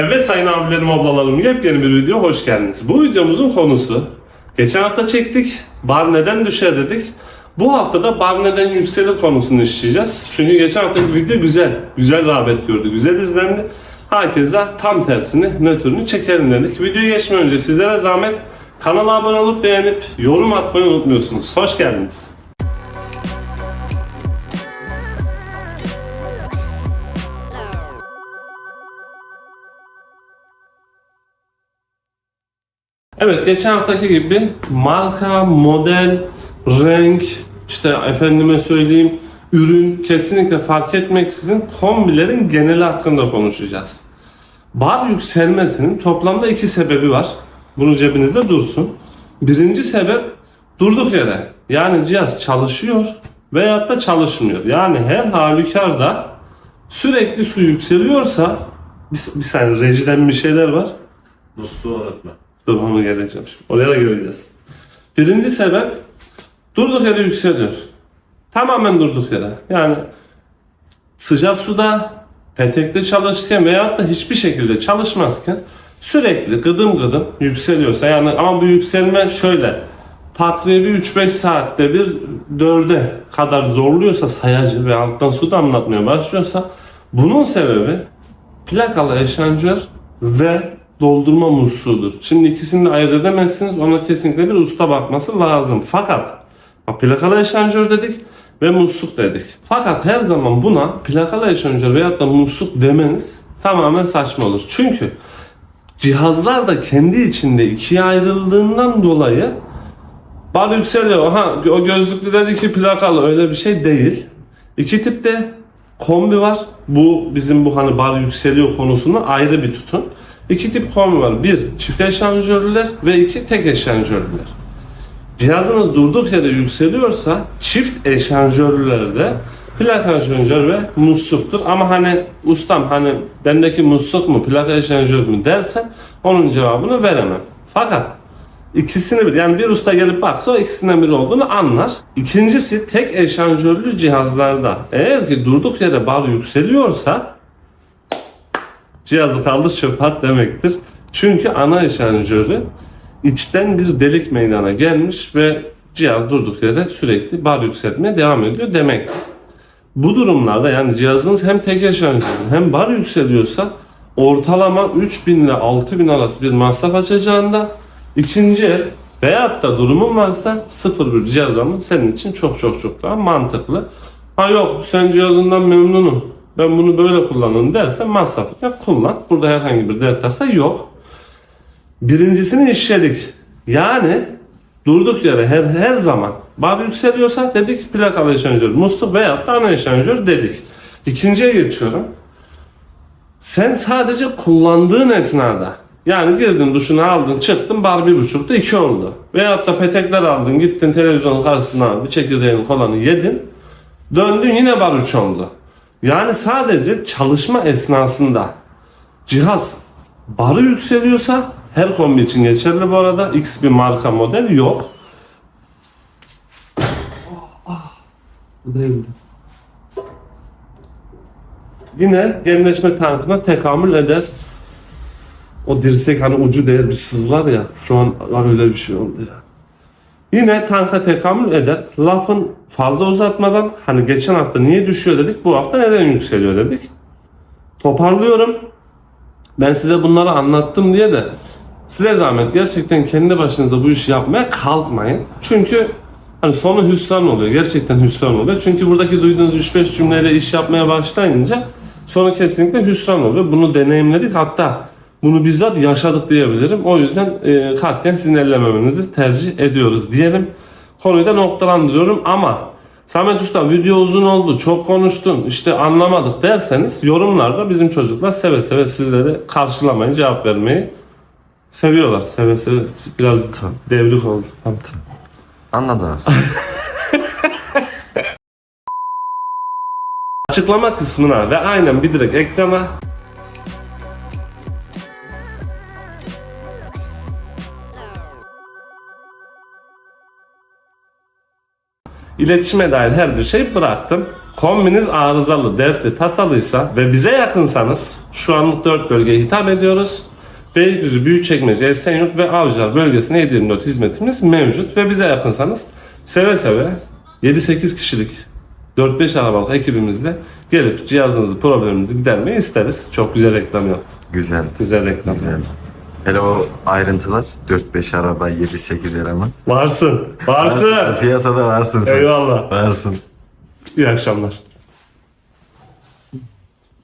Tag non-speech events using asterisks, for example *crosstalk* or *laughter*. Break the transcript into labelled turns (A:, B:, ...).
A: Evet sayın abilerim ablalarım yepyeni bir video hoş geldiniz. Bu videomuzun konusu geçen hafta çektik bar neden düşer dedik. Bu hafta da bar neden yükselir konusunu işleyeceğiz. Çünkü geçen haftaki video güzel, güzel rağbet gördü, güzel izlendi. Herkese tam tersini, nötrünü çekelim dedik. Videoya geçmeden önce sizlere zahmet kanala abone olup beğenip yorum atmayı unutmuyorsunuz. Hoş geldiniz. Evet geçen haftaki gibi marka, model, renk, işte efendime söyleyeyim ürün kesinlikle fark etmeksizin kombilerin geneli hakkında konuşacağız. Bar yükselmesinin toplamda iki sebebi var. Bunu cebinizde dursun. Birinci sebep durduk yere. Yani cihaz çalışıyor veyahut da çalışmıyor. Yani her halükarda sürekli su yükseliyorsa bir, bir saniye rejiden bir şeyler var.
B: Musluğu unutma.
A: Dur geleceğim şimdi. Oraya da geleceğiz. Birinci sebep durduk yere yükseliyor. Tamamen durduk yere. Yani sıcak suda petekte çalışırken veyahut da hiçbir şekilde çalışmazken sürekli gıdım gıdım yükseliyorsa yani ama bu yükselme şöyle takribi 3-5 saatte bir dörde kadar zorluyorsa sayacı ve alttan su damlatmaya başlıyorsa bunun sebebi plakalı eşanjör ve doldurma musluğudur. Şimdi ikisini de ayırt edemezsiniz. Ona kesinlikle bir usta bakması lazım. Fakat plakalı eşanjör dedik ve musluk dedik. Fakat her zaman buna plakalı eşanjör veyahut da musluk demeniz tamamen saçma olur. Çünkü cihazlar da kendi içinde ikiye ayrıldığından dolayı bar yükseliyor. Ha o gözlüklü dedi ki plakalı öyle bir şey değil. İki tipte kombi var. Bu bizim bu hani bar yükseliyor konusunu ayrı bir tutun. İki tip kombi var. Bir çift eşanjörlüler ve iki tek eşanjörlüler. Cihazınız durduk yere yükseliyorsa çift eşanjörlülerde plak eşanjör ve musluktur. Ama hani ustam hani bendeki musluk mu plak eşanjör mü dersen onun cevabını veremem. Fakat ikisini bir yani bir usta gelip baksa o ikisinden biri olduğunu anlar. İkincisi tek eşanjörlü cihazlarda eğer ki durduk yere bar yükseliyorsa cihazı kaldır çöp at demektir. Çünkü ana eşanjörü içten bir delik meydana gelmiş ve cihaz durduk yere sürekli bar yükseltmeye devam ediyor demektir. Bu durumlarda yani cihazınız hem tek eşanjörü hem bar yükseliyorsa ortalama 3000 ile 6000 arası bir masraf açacağında ikinci el veyahut da durumun varsa sıfır bir cihaz almak senin için çok çok çok daha mantıklı. Ha yok sen cihazından memnunum ben bunu böyle kullanırım dersen masraf yap kullan. Burada herhangi bir dert tasa yok. Birincisini işledik. Yani durduk yere her, her zaman bar yükseliyorsa dedik plakalı eşanjör, musluk veyahut da ana eşanjör dedik. İkinciye geçiyorum. Sen sadece kullandığın esnada yani girdin duşunu aldın çıktın bar bir buçukta iki oldu. Veyahut da petekler aldın gittin televizyonun karşısına bir çekirdeğin kolanı yedin. Döndün yine bar üç oldu. Yani sadece çalışma esnasında cihaz barı yükseliyorsa her kombi için geçerli bu arada. X bir marka model yok. Yine gemleşme tankına tekamül eder. O dirsek hani ucu değer bir sızlar ya. Şu an öyle bir şey oldu ya. Yine tanka tekamül eder. Lafın fazla uzatmadan hani geçen hafta niye düşüyor dedik. Bu hafta neden yükseliyor dedik. Toparlıyorum. Ben size bunları anlattım diye de size zahmet gerçekten kendi başınıza bu işi yapmaya kalkmayın. Çünkü hani sonu hüsran oluyor. Gerçekten hüsran oluyor. Çünkü buradaki duyduğunuz 3-5 cümleyle iş yapmaya başlayınca sonu kesinlikle hüsran oluyor. Bunu deneyimledik. Hatta bunu bizzat yaşadık diyebilirim. O yüzden e, katliyen sizin ellememenizi tercih ediyoruz diyelim. Konuyu da noktalandırıyorum ama Samet Usta video uzun oldu, çok konuştun, işte anlamadık derseniz yorumlarda bizim çocuklar seve seve sizleri karşılamayı, cevap vermeyi seviyorlar. Seve seve biraz
B: Tamam.
A: devrik oldu.
B: Tamam. Anladınız. *laughs*
A: Açıklama kısmına ve aynen bir direkt ekrana İletişime dair her bir şey bıraktım. Kombiniz arızalı, dertli, tasalıysa ve bize yakınsanız Şu anlık 4 bölgeye hitap ediyoruz. Beylikdüzü, Büyükçekmece, Esenyurt ve Avcılar bölgesine 724 hizmetimiz mevcut ve bize yakınsanız seve seve 7-8 kişilik 4-5 arabalık ekibimizle gelip cihazınızı, probleminizi gidermeyi isteriz. Çok güzel reklam yaptık.
B: Güzel.
A: Güzel reklam.
B: Güzel. Hele o ayrıntılar 4-5 araba 7-8 eleman.
A: Varsın. Varsın.
B: Piyasada varsın sen.
A: Eyvallah.
B: Varsın.
A: İyi akşamlar.